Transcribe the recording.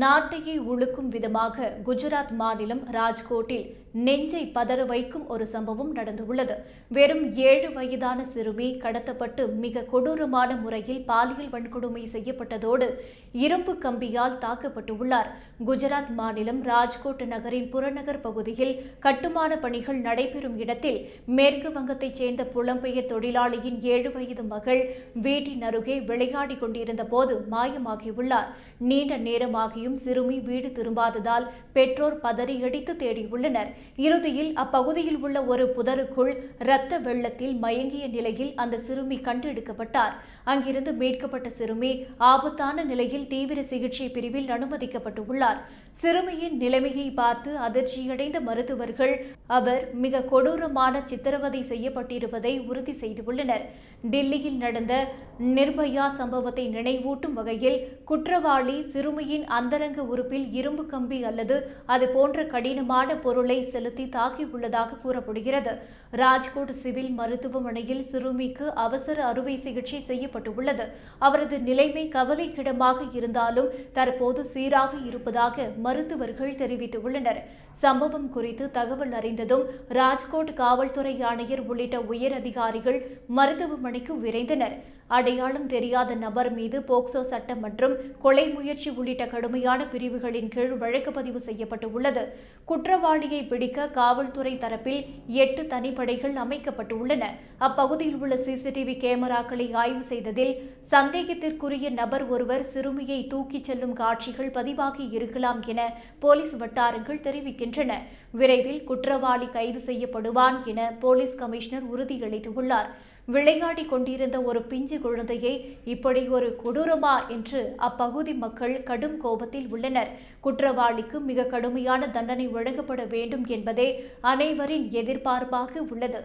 நாட்டையே உழுக்கும் விதமாக குஜராத் மாநிலம் ராஜ்கோட்டில் நெஞ்சை பதற வைக்கும் ஒரு சம்பவம் நடந்துள்ளது. வெறும் ஏழு வயதான சிறுமி கடத்தப்பட்டு மிக கொடூரமான முறையில் பாலியல் வன்கொடுமை செய்யப்பட்டதோடு இரும்பு கம்பியால் தாக்கப்பட்டுள்ளார். குஜராத் மாநிலம் ராஜ்கோட் நகரின் புறநகர் பகுதியில் கட்டுமான பணிகள் நடைபெறும் இடத்தில் மேற்கு வங்கத்தைச் சேர்ந்த புலம்பெயர் தொழிலாளியின் ஏழு வயது மகள் வீட்டின் அருகே விளையாடிக் கொண்டிருந்த போது மாயமாகியுள்ளார். நீண்ட நேரமாகியும் சிறுமி வீடு திரும்பாததால் பெற்றோர் பதறியடித்து தேடியுள்ளனர். இறுதியில் அப்பகுதியில் உள்ள ஒரு புதருக்குள் இரத்த வெள்ளத்தில் மயங்கிய நிலையில் அந்த சிறுமி கண்டெடுக்கப்பட்டார். அங்கிருந்து மீட்கப்பட்ட சிறுமி ஆபத்தான நிலையில் தீவிர சிகிச்சை பிரிவில் அனுமதிக்கப்பட்டுள்ளார். சிறுமியின் நிலைமையை பார்த்து அதிர்ச்சியடைந்த மருத்துவர்கள் அவர் மிக கொடூரமான சித்திரவதை செய்யப்பட்டிருப்பதை உறுதி செய்துள்ளனர். டெல்லியில் நடந்த நிர்பயா சம்பவத்தை நினைவூட்டும் வகையில் குற்றவாளி சிறுமியின் அந்தரங்க உறுப்பில் இரும்பு கம்பி அல்லது அது போன்ற கடினமான பொருளை செலுத்தி தாக்கியுள்ளதாக கூறப்படுகிறது. ராஜ்கோட் சிவில் மருத்துவமனையில் சிறுமிக்கு அவசர அறுவை சிகிச்சை செய்யப்பட்டுள்ளது. அவரது நிலைமை கவலைக்கிடமாக இருந்தாலும் தற்போது சீராக இருப்பதாக மருத்துவர்கள் தெரிவித்துள்ளனர். சம்பவம் குறித்து தகவல் அறிந்ததும் ராஜ்கோட் காவல்துறை ஆணையர் உள்ளிட்ட உயர் அதிகாரிகள் மருத்துவமனைக்கு விரைந்தனர். அடையாளம் தெரியாத நபர் மீது போக்சோ சட்டம் மற்றும் கொலை முயற்சி உள்ளிட்ட கடுமையான பிரிவுகளின் கீழ் வழக்கு பதிவு செய்யப்பட்டுள்ளது. குற்றவாளியை பிடிக்க காவல்துறை தரப்பில் எட்டு தனிப்படைகள் அமைக்கப்பட்டுள்ளன. அப்பகுதியில் உள்ள சிசிடிவி கேமராக்களை ஆய்வு செய்ததில் சந்தேகத்திற்குரிய நபர் ஒருவர் சிறுமியை தூக்கிச் செல்லும் காட்சிகள் பதிவாகி இருக்கலாம் என போலீஸ் வட்டாரங்கள் தெரிவிக்கின்றன. விரைவில் குற்றவாளி கைது செய்யப்படுவான் என போலீஸ் கமிஷனர் உறுதியளித்துள்ளார். விளையாடி கொண்டிருந்த ஒரு பிஞ்சு குழந்தையை இப்படி ஒரு கொடூரமா என்று அப்பகுதி மக்கள் கடும் கோபத்தில் உள்ளனர். குற்றவாளிக்கு மிக கடுமையான தண்டனை வழங்கப்பட வேண்டும் என்பதே அனைவரின் எதிர்பார்ப்பாக உள்ளது.